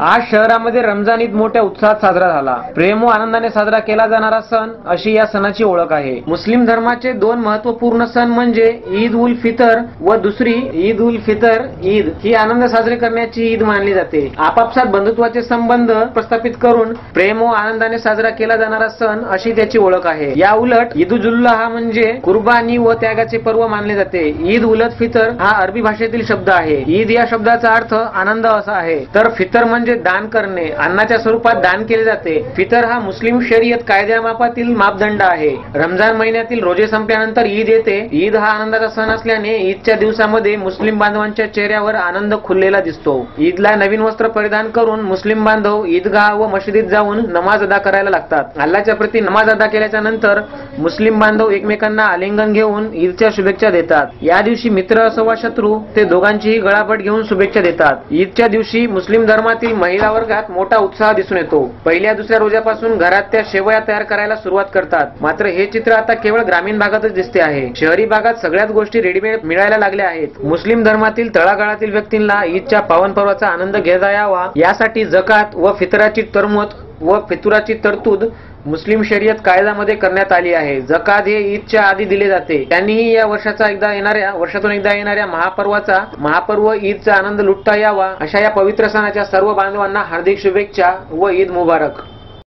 आज शहरामध्ये रमजान ईद मोठ्या उत्साहात साजरा झाला. प्रेम व आनंदाने साजरा केला जाणारा सण अशी या सणाची ओळख आहे. मुस्लिम धर्माचे दोन महत्त्वपूर्ण सण म्हणजे ईद उल फितर व दुसरी ईद उल फितर ईद. ही आनंद साजरी करण्याची ईद मानली जाते. आपापसात बंधुत्वाचे संबंध प्रस्थापित करून प्रेम व आनंदाने साजरा केला जाणारा सण अशी त्याची ओळख आहे. या उलट ईद हा म्हणजे कुर्बानी व त्यागाचे पर्व मानले जाते. ईद उलत फितर हा अरबी भाषेतील शब्द आहे. ईद या शब्दाचा अर्थ आनंद असा आहे. तर फितर म्हणजे म्हणजे दान करणे अन्नाच्या स्वरूपात दान केले जाते. फितर हा मुस्लिम शरीयत कायद्यामापातील मापदंड आहे. रमजान महिन्यातील रोजे संपल्यानंतर ईद येते. ईद हा आनंदाचा सण असल्याने ईदच्या दिवसामध्ये मुस्लिम बांधवांच्या चेहऱ्यावर आनंद खुललेला दिसतो. ईदला नवीन वस्त्र परिधान करून मुस्लिम बांधव ईदगाह व मशिदीत जाऊन नमाज अदा करायला लागतात. अल्लाच्या प्रती नमाज अदा केल्याच्यानंतर मुस्लिम बांधव एकमेकांना आलिंगन घेऊन ईदच्या शुभेच्छा देतात. या दिवशी मित्र असो वा शत्रू ते दोघांचीही गळापट घेऊन शुभेच्छा देतात. ईदच्या दिवशी मुस्लिम धर्मातील महिला वर्गात मोठा उत्साह दिसून येतो. पहिल्या दुसऱ्या रोजापासून घरात त्या शेवया तयार करायला सुरुवात करतात. मात्र हे चित्र आता केवळ ग्रामीण भागातच दिसते आहे. शहरी भागात सगळ्याच गोष्टी रेडीमेड मिळायला लागल्या आहेत. मुस्लिम धर्मातील तळागाळातील व्यक्तींना ईदच्या पावन पर्वाचा आनंद घेता यावा. यासाठी जकात व फितराची तरमत व फितुराची तरतूद मुस्लिम शर्यत कायद्यामध्ये करण्यात आली आहे. जकात हे ईदच्या आधी दिले जाते. त्यांनीही या वर्षाचा एकदा येणाऱ्या वर्षातून एकदा येणाऱ्या महापर्वाचा महापर्व ईदचा आनंद लुटता यावा अशा या पवित्र सणाच्या सर्व बांधवांना हार्दिक शुभेच्छा व ईद मुबारक.